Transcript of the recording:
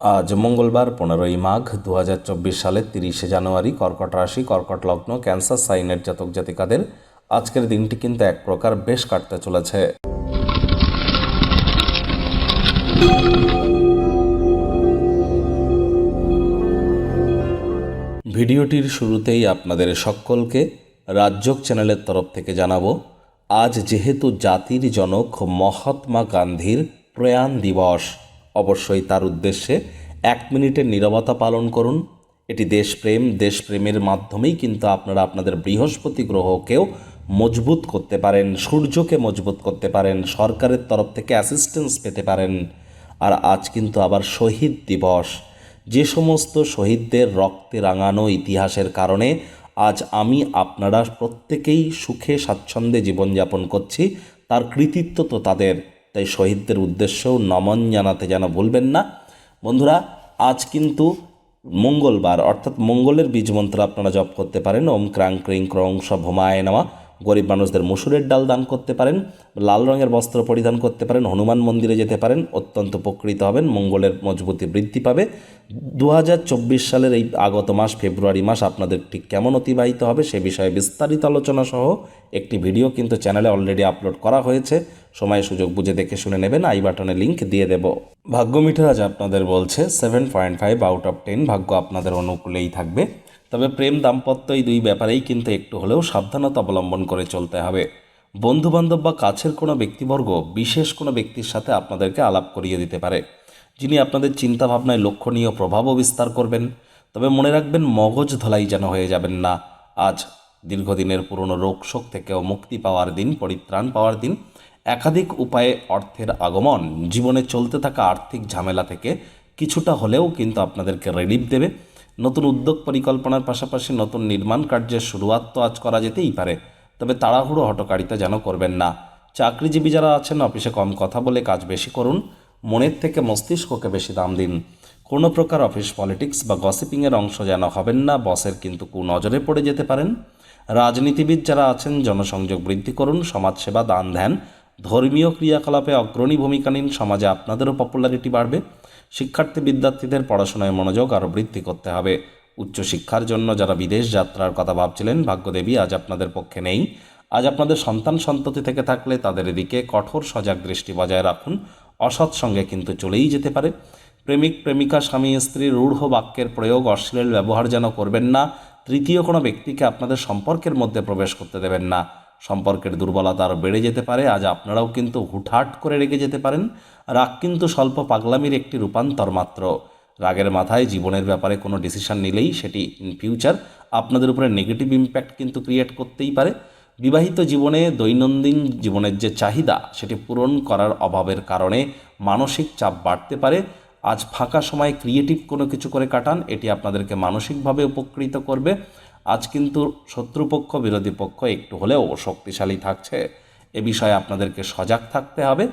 আজ মঙ্গলবার, পনেরোই মাঘ দু হাজার চব্বিশ সালের তিরিশে জানুয়ারি, কর্কট রাশি, কর্কট লগ্ন, ক্যান্সার, সাইনের জাতক জাতিকাদের আজকের দিনটি কিন্তু এক প্রকার বেশ কাটতে চলেছে। ভিডিওটির শুরুতেই আপনাদের সকলকে রাজ্যক চ্যানেলের তরফ থেকে জানাব, আজ যেহেতু জাতির জনক মহাত্মা গান্ধীর প্রয়াণ দিবস অবশ্যই তার উদ্দেশ্যে এক মিনিটের নীরবতা পালন করুন। এটি দেশপ্রেম, দেশপ্রেমের মাধ্যমেই কিন্তু আপনারা আপনাদের বৃহস্পতি গ্রহকেও মজবুত করতে পারেন, সূর্যকে মজবুত করতে পারেন, সরকারের তরফ থেকে অ্যাসিস্ট্যান্স পেতে পারেন। আর আজ কিন্তু আবার শহীদ দিবস। যে সমস্ত শহীদদের রক্তে রাঙানো ইতিহাসের কারণে আজ আমি আপনারা প্রত্যেকেই সুখে স্বাচ্ছন্দ্যে জীবনযাপন করছি। তার কৃতিত্ব তো তাদের। তাই শহীদদের উদ্দেশ্যেও নমন জানাতে যেন ভুলবেন না। বন্ধুরা, আজ কিন্তু মঙ্গলবার, অর্থাৎ মঙ্গলের বীজ মন্ত্র আপনারা জপ করতে পারেন। ওম ক্রাং ক্রিং ক্রং সব হোমায় নেওয়া গরিব মানুষদের মুসুরের ডাল দান করতে পারেন, লাল রঙের বস্ত্র পরিধান করতে পারেন, হনুমান মন্দিরে যেতে পারেন, অত্যন্ত উপকৃত হবেন, মঙ্গলের মজবুতি বৃদ্ধি পাবে। দু হাজার চব্বিশ সালের এই আগত মাস, ফেব্রুয়ারি মাস আপনাদের ঠিক কেমন অতিবাহিত হবে সে বিষয়ে বিস্তারিত আলোচনা সহ একটি ভিডিও কিন্তু চ্যানেলে অলরেডি আপলোড করা হয়েছে। সময় সুযোগ বুঝে দেখে শুনে নেবেন আই বাটনে লিংক দিয়ে দেব। ভাগ্য মিটার আজ আপনাদের বলছে seven point five out of ten ভাগ্য আপনাদের অনুকূলেই থাকবে। তবে প্রেম দাম্পত্য এই দুই ব্যাপারেই কিন্তু একটু হলেও সাবধানতা অবলম্বন করে চলতে হবে। বন্ধুবান্ধব বা কাছের কোনো ব্যক্তিবর্গ বিশেষ কোনো ব্যক্তির সাথে আপনাদেরকে আলাপ করিয়ে দিতে পারে, যিনি আপনাদের চিন্তাভাবনায় লক্ষণীয় প্রভাবও বিস্তার করবেন। তবে মনে রাখবেন, মগজ ধলাই যেন হয়ে যাবেন না। আজ দীর্ঘদিনের পুরনো রোগ শোক থেকেও মুক্তি পাওয়ার দিন, পরিত্রাণ পাওয়ার দিন একাধিক উপায়ে অর্থের আগমন। জীবনে চলতে থাকা আর্থিক ঝামেলা থেকে কিছুটা হলেও কিন্তু আপনাদেরকে রিলিফ দেবে। নতুন উদ্যোগ পরিকল্পনার পাশাপাশি নতুন নির্মাণ কার্যের শুরুয়াত তো আজ করা যেতেই পারে, তবে তাড়াহুড়ো হটকারিতা যেন করবেন না। চাকরিজীবী যারা আছেন, অফিসে কম কথা বলে কাজ বেশি করুন, মনের থেকে মস্তিষ্ককে বেশি দাম দিন। কোনো প্রকার অফিস পলিটিক্স বা গসিপিংয়ের অংশ যেন হবেন না, বসের কিন্তু কুনজরে পড়ে যেতে পারেন। রাজনীতিবিদ যারা আছেন, জনসংযোগ বৃদ্ধি করুন, সমাজসেবা দান ধ্যান ধর্মীয় ক্রিয়াকলাপে অগ্রণী ভূমিকা নিন, সমাজে আপনাদেরও পপুলারিটি বাড়বে, শিক্ষার্থী বিদ্যার্থীদের পড়াশোনায় মনোযোগ আরও বৃদ্ধি করতে হবে। উচ্চশিক্ষার জন্য যারা বিদেশ যাত্রার কথা ভাবছিলেন, ভাগ্যদেবী আজ আপনাদের পক্ষে নেই। আজ আপনাদের সন্তান সন্ততি থেকে থাকলে তাদের এদিকে কঠোর সজাগ দৃষ্টি বজায় রাখুন। অসৎ সঙ্গে কিন্তু চলেই যেতে পারে। প্রেমিক, প্রেমিকা, স্বামী, স্ত্রী, রূঢ় বাক্যের প্রয়োগ, অশ্লীল ব্যবহার যেন করবেন না, তৃতীয় কোনো ব্যক্তিকে আপনাদের সম্পর্কের মধ্যে প্রবেশ করতে দেবেন না। সম্পর্কের দুর্বলতা আরও বেড়ে যেতে পারে। আজ আপনারাও কিন্তু হুটহাট করে রেগে যেতে পারেন। রাগ কিন্তু স্বল্প পাগলামির একটি রূপান্তর মাত্র। রাগের মাথায় জীবনের ব্যাপারে কোনো ডিসিশন নিলেই সেটি ইন ফিউচার আপনাদের উপরে নেগেটিভ ইম্প্যাক্ট কিন্তু ক্রিয়েট করতেই পারে। বিবাহিত জীবনে দৈনন্দিন জীবনের যে চাহিদা, সেটি পূরণ করার অভাবের কারণে মানসিক চাপ বাড়তে পারে। আজ ফাঁকা সময় ক্রিয়েটিভ কোনো কিছু করে কাটান, এটি আপনাদেরকে মানসিকভাবে উপকৃত করবে। আজ কিন্তু শত্রুপক্ষ, বিরোধী পক্ষ একটু হলেও শক্তিশালী থাকছে। এ বিষয়ে আপনাদেরকে সজাগ থাকতে হবে।